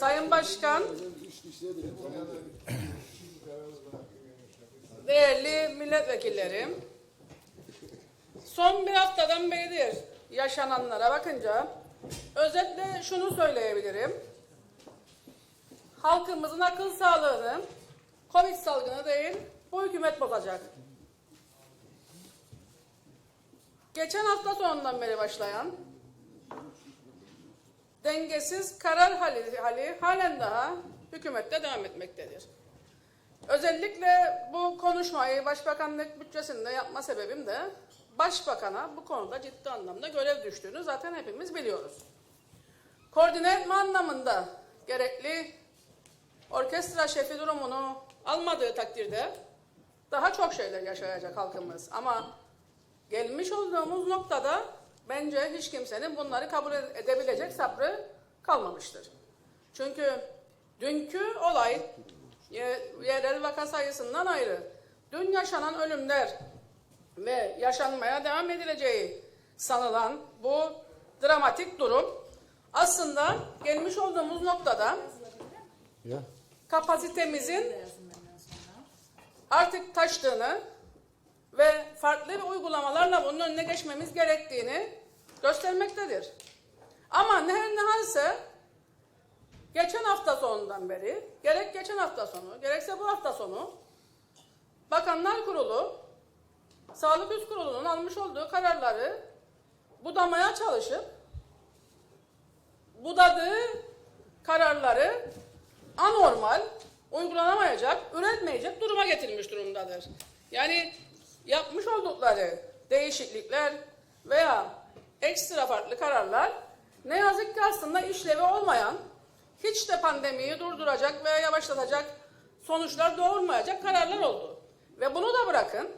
Sayın Başkan, değerli milletvekillerim, son bir haftadan beridir yaşananlara bakınca özetle şunu söyleyebilirim. Halkımızın akıl sağlığını Covid salgını değil, bu hükümet bozacak. Geçen hafta sonundan beri başlayan dengesiz karar hali, hali halen daha hükümette devam etmektedir. Özellikle bu konuşmayı Başbakanlık bütçesinde yapma sebebim de Başbakan'a bu konuda ciddi anlamda görev düştüğünü zaten hepimiz biliyoruz. Koordine etme anlamında gerekli orkestra şefi durumunu almadığı takdirde daha çok şeyler yaşayacak halkımız. Ama gelmiş olduğumuz noktada bence hiç kimsenin bunları kabul edebilecek sabrı kalmamıştır. Çünkü dünkü olay ye- yerel vaka sayısından ayrı, dün yaşanan ölümler ve yaşanmaya devam edileceği sanılan bu dramatik durum aslında gelmiş olduğumuz noktada Ya. kapasitemizin artık taştığını ve farklı uygulamalarla bunun önüne geçmemiz gerektiğini göstermektedir. Ama ne halse geçen hafta sonundan beri, gerek geçen hafta sonu, gerekse bu hafta sonu Bakanlar Kurulu, Sağlık Üst Kurulu'nun almış olduğu kararları budamaya çalışıp budadığı kararları anormal, uygulanamayacak, üretmeyecek duruma getirmiş durumdadır. Yani yapmış oldukları değişiklikler veya ekstra farklı kararlar ne yazık ki aslında işlevi olmayan, hiç de pandemiyi durduracak veya yavaşlatacak sonuçlar doğurmayacak kararlar oldu. Ve bunu da bırakın,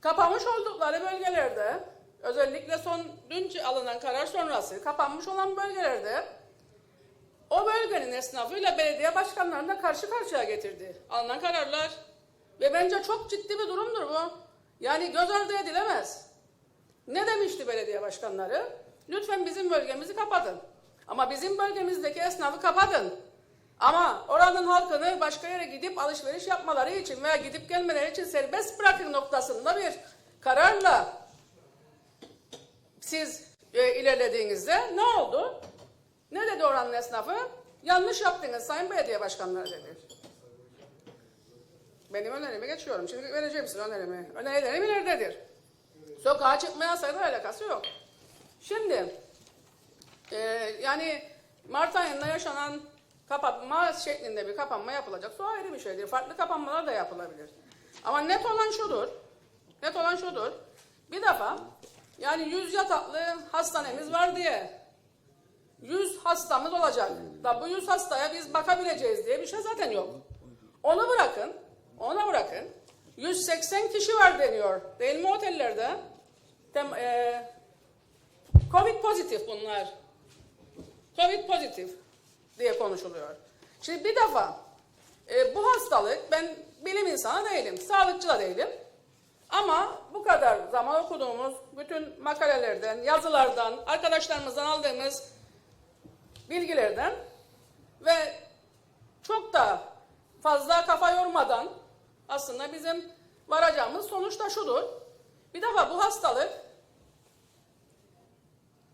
kapanmış oldukları bölgelerde, özellikle son dün alınan karar sonrası kapanmış olan bölgelerde o bölgenin esnafıyla belediye başkanlarını da karşı karşıya getirdi. Alınan kararlar ve bence çok ciddi bir durumdur bu. Yani göz ardı edilemez. Ne demişti belediye başkanları? Lütfen bizim bölgemizi kapatın. Ama bizim bölgemizdeki esnafı kapatın. Ama oranın halkını başka yere gidip alışveriş yapmaları için veya gidip gelmeleri için serbest bırakın noktasında bir kararla siz e, ilerlediğinizde ne oldu? Ne dedi oranın esnafı? Yanlış yaptınız sayın belediye başkanları dedi. Benim önerime geçiyorum. Şimdi vereceğim size önerimi. Önerilerim ileridedir. Sokağa çıkma yasayla alakası yok. Şimdi e, yani Mart ayında yaşanan kapatma şeklinde bir kapanma yapılacak. O ayrı bir şeydir. Farklı kapanmalar da yapılabilir. Ama net olan şudur. Net olan şudur. Bir defa yani 100 yataklı hastanemiz var diye 100 hastamız olacak. Da bu 100 hastaya biz bakabileceğiz diye bir şey zaten yok. Onu bırakın. Ona bırakın. 180 kişi var deniyor. Değil mi otellerde? Tem, e, Covid pozitif bunlar. Covid pozitif diye konuşuluyor. Şimdi bir defa e, bu hastalık ben bilim insanı değilim, sağlıkçı da değilim. Ama bu kadar zaman okuduğumuz bütün makalelerden, yazılardan, arkadaşlarımızdan aldığımız bilgilerden ve çok da fazla kafa yormadan aslında bizim varacağımız sonuç da şudur. Bir defa bu hastalık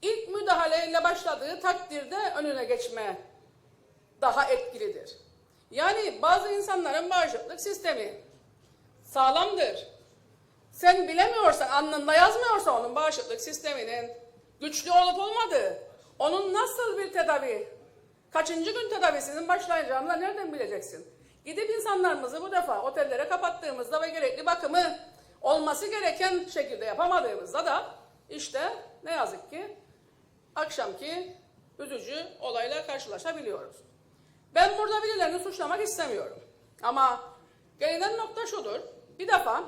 ilk müdahaleyle başladığı takdirde önüne geçme daha etkilidir. Yani bazı insanların bağışıklık sistemi sağlamdır. Sen bilemiyorsan, alnında yazmıyorsa onun bağışıklık sisteminin güçlü olup olmadığı, onun nasıl bir tedavi, kaçıncı gün tedavisinin başlayacağını nereden bileceksin? Gidip insanlarımızı bu defa otellere kapattığımızda ve gerekli bakımı olması gereken şekilde yapamadığımızda da işte ne yazık ki akşamki üzücü olayla karşılaşabiliyoruz. Ben burada birilerini suçlamak istemiyorum. Ama gelinen nokta şudur. Bir defa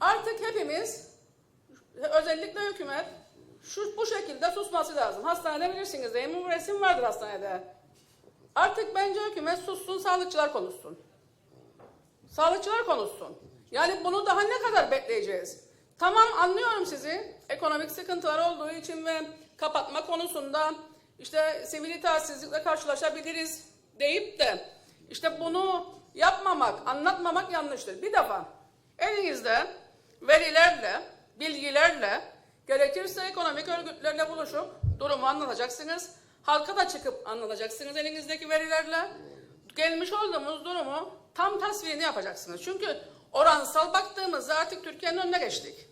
artık hepimiz özellikle hükümet şu bu şekilde susması lazım. Hastanede bilirsiniz değil mi? Bu resim vardır hastanede. Artık bence hükümet sussun, sağlıkçılar konuşsun. Sağlıkçılar konuşsun. Yani bunu daha ne kadar bekleyeceğiz? Tamam anlıyorum sizi. Ekonomik sıkıntılar olduğu için ve kapatma konusunda işte sivil itaatsizlikle karşılaşabiliriz deyip de işte bunu yapmamak, anlatmamak yanlıştır. Bir defa elinizde verilerle, bilgilerle, gerekirse ekonomik örgütlerle buluşup durumu anlatacaksınız. Halka da çıkıp anlatacaksınız elinizdeki verilerle. Gelmiş olduğumuz durumu tam tasvirini yapacaksınız. Çünkü oransal baktığımızda artık Türkiye'nin önüne geçtik.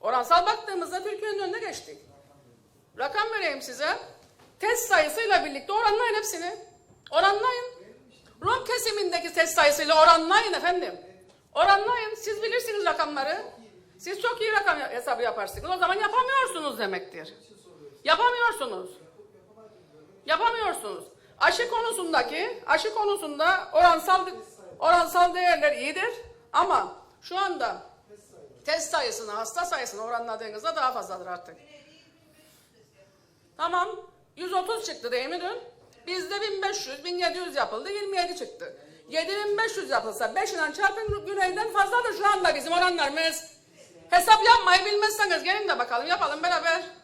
Oransal baktığımızda Türkiye'nin önüne geçtik. Rakam vereyim size. Test sayısıyla birlikte oranlayın hepsini. Oranlayın. Rom kesimindeki test sayısıyla oranlayın efendim. Oranlayın. Siz bilirsiniz rakamları. Siz çok iyi rakam hesabı yaparsınız. O zaman yapamıyorsunuz demektir. Yapamıyorsunuz. Yapamıyorsunuz. Aşı konusundaki, aşı konusunda oransal oransal değerler iyidir ama şu anda test sayısını, hasta sayısını oranladığınızda daha fazladır artık. Tamam. 130 çıktı değil mi dün? Bizde 1500, 1700 yapıldı, 27 çıktı. 7500 yapılsa 5 ile çarpın güneyden fazladır şu anda bizim oranlarımız. Hesap yapmayı bilmezseniz gelin de bakalım yapalım beraber.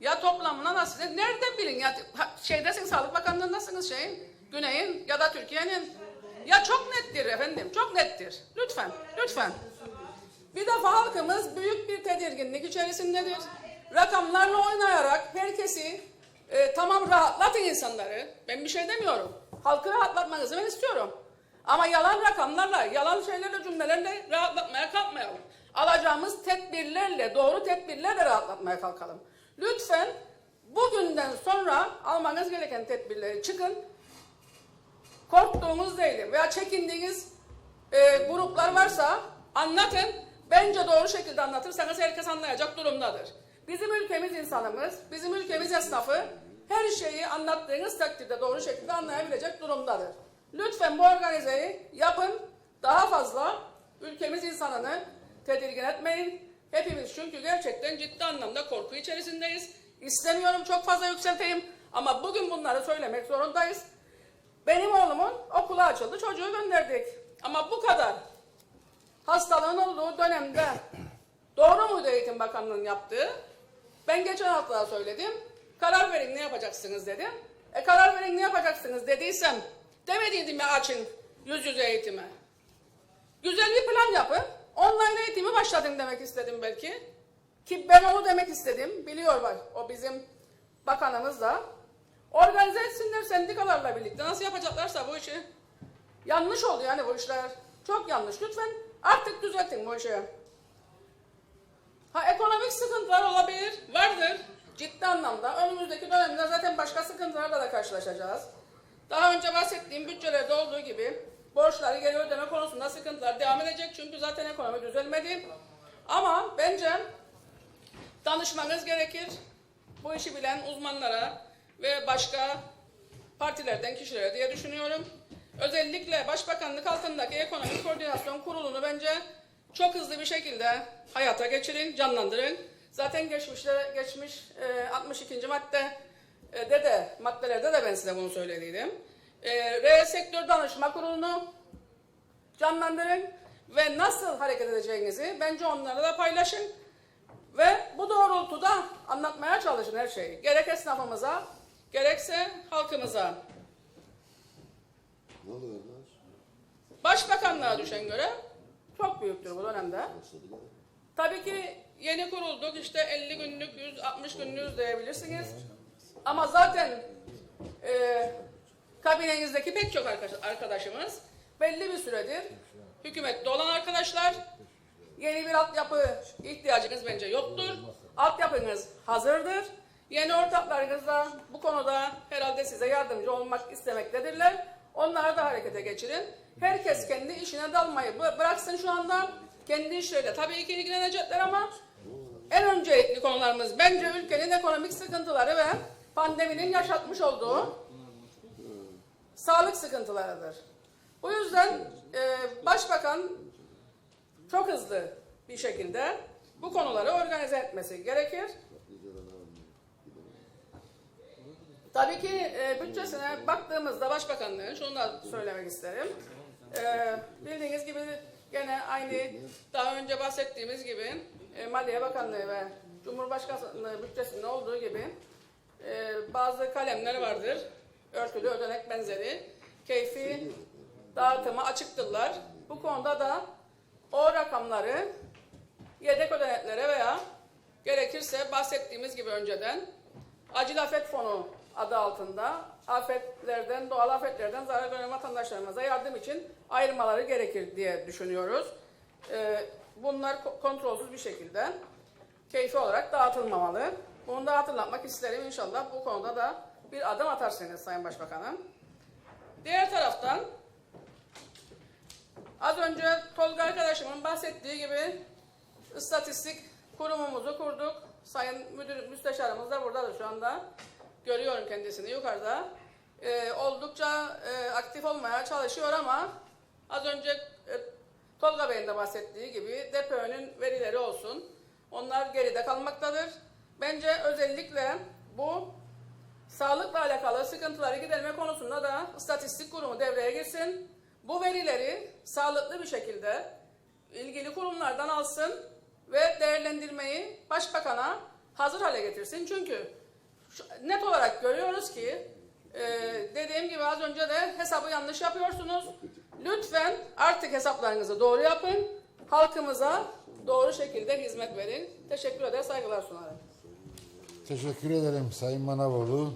Ya toplamına nasıl? Nereden bilin ya? Şeydesin Sağlık Bakanlığındasınız şeyin. Güney'in ya da Türkiye'nin. Ya çok nettir efendim. Çok nettir. Lütfen. Lütfen. Bir defa halkımız büyük bir tedirginlik içerisindedir. Rakamlarla oynayarak herkesi e, tamam rahatlatın insanları. Ben bir şey demiyorum. Halkı rahatlatmanızı ben istiyorum. Ama yalan rakamlarla, yalan şeylerle, cümlelerle rahatlatmaya kalkmayalım. Alacağımız tedbirlerle, doğru tedbirlerle rahatlatmaya kalkalım. Lütfen bugünden sonra almanız gereken tedbirleri çıkın. Korktuğunuz değilim veya çekindiğiniz e, gruplar varsa anlatın. Bence doğru şekilde anlatırsanız herkes anlayacak durumdadır. Bizim ülkemiz insanımız, bizim ülkemiz esnafı her şeyi anlattığınız takdirde doğru şekilde anlayabilecek durumdadır. Lütfen bu organizeyi yapın. Daha fazla ülkemiz insanını tedirgin etmeyin. Hepimiz çünkü gerçekten ciddi anlamda korku içerisindeyiz. İstemiyorum çok fazla yükselteyim ama bugün bunları söylemek zorundayız. Benim oğlumun okulu açıldı, çocuğu gönderdik. Ama bu kadar hastalığın olduğu dönemde doğru muydu Eğitim Bakanlığı'nın yaptığı? Ben geçen hafta söyledim. Karar verin ne yapacaksınız dedim. E karar verin ne yapacaksınız dediysem demediydim ya açın yüz yüze eğitimi. Güzel bir plan yapın. Online eğitimi başladın demek istedim belki. Ki ben onu demek istedim. Biliyor bak o bizim bakanımız da. Organize etsinler sendikalarla birlikte. Nasıl yapacaklarsa bu işi. Yanlış oldu yani bu işler. Çok yanlış. Lütfen artık düzeltin bu işi. Ha ekonomik sıkıntılar olabilir. Vardır. Ciddi anlamda. Önümüzdeki dönemde zaten başka sıkıntılarla da karşılaşacağız. Daha önce bahsettiğim bütçelerde olduğu gibi borçları geri ödeme konusunda sıkıntılar devam edecek. Çünkü zaten ekonomi düzelmedi. Ama bence danışmanız gerekir. Bu işi bilen uzmanlara ve başka partilerden kişilere diye düşünüyorum. Özellikle Başbakanlık altındaki Ekonomik Koordinasyon Kurulu'nu bence çok hızlı bir şekilde hayata geçirin, canlandırın. Zaten geçmişte geçmiş e, 62. madde e, de de maddelerde de ben size bunu söylediydim. E, reel sektör danışma kurulunu canlandırın ve nasıl hareket edeceğinizi bence onlara da paylaşın. Ve bu doğrultuda anlatmaya çalışın her şeyi. Gerek esnafımıza, gerekse halkımıza. Ne oluyor lan? Başbakanlığa düşen görev çok büyüktür bu dönemde. Tabii ki yeni kurulduk işte 50 günlük, 160 günlük diyebilirsiniz. Ama zaten e, kabinenizdeki pek çok arkadaş- arkadaşımız belli bir süredir hükümette olan arkadaşlar. Yeni bir altyapı ihtiyacınız bence yoktur. Altyapınız hazırdır. Yeni ortaklarınız da bu konuda herhalde size yardımcı olmak istemektedirler. Onları da harekete geçirin. Herkes kendi işine dalmayı bı- bıraksın şu anda. Kendi işleriyle tabii ki ilgilenecekler ama en öncelikli konularımız bence ülkenin ekonomik sıkıntıları ve pandeminin yaşatmış olduğu sağlık sıkıntılarıdır. Bu yüzden e, Başbakan çok hızlı bir şekilde bu konuları organize etmesi gerekir. Tabii ki e, bütçesine baktığımızda Başbakanlığın şunu da söylemek isterim. E, bildiğiniz gibi gene aynı daha önce bahsettiğimiz gibi e, Maliye Bakanlığı ve Cumhurbaşkanlığı bütçesinde olduğu gibi e, bazı kalemler vardır. Örtülü ödenek benzeri. Keyfi dağıtıma açıktırlar. Bu konuda da o rakamları yedek ödeneklere veya gerekirse bahsettiğimiz gibi önceden acil afet fonu adı altında afetlerden, doğal afetlerden zarar gören vatandaşlarımıza yardım için ayırmaları gerekir diye düşünüyoruz. Ee, bunlar ko- kontrolsüz bir şekilde keyfi olarak dağıtılmamalı. Bunu da hatırlatmak isterim. İnşallah bu konuda da bir adım atarsınız Sayın Başbakanım. Diğer taraftan az önce Tolga arkadaşımın bahsettiği gibi istatistik kurumumuzu kurduk. Sayın Müdür Müsteşarımız da buradadır şu anda. Görüyorum kendisini yukarıda. Ee, oldukça e, aktif olmaya çalışıyor ama az önce e, Tolga Bey'in de bahsettiği gibi DPÖ'nün verileri olsun. Onlar geride kalmaktadır. Bence özellikle bu sağlıkla alakalı sıkıntıları giderme konusunda da istatistik kurumu devreye girsin. Bu verileri sağlıklı bir şekilde ilgili kurumlardan alsın ve değerlendirmeyi başbakana hazır hale getirsin. Çünkü net olarak görüyoruz ki e, dediğim gibi az önce de hesabı yanlış yapıyorsunuz. Lütfen artık hesaplarınızı doğru yapın. Halkımıza doğru şekilde hizmet verin. Teşekkür eder, saygılar sunarım. Teşekkür ederim Sayın Manavoğlu.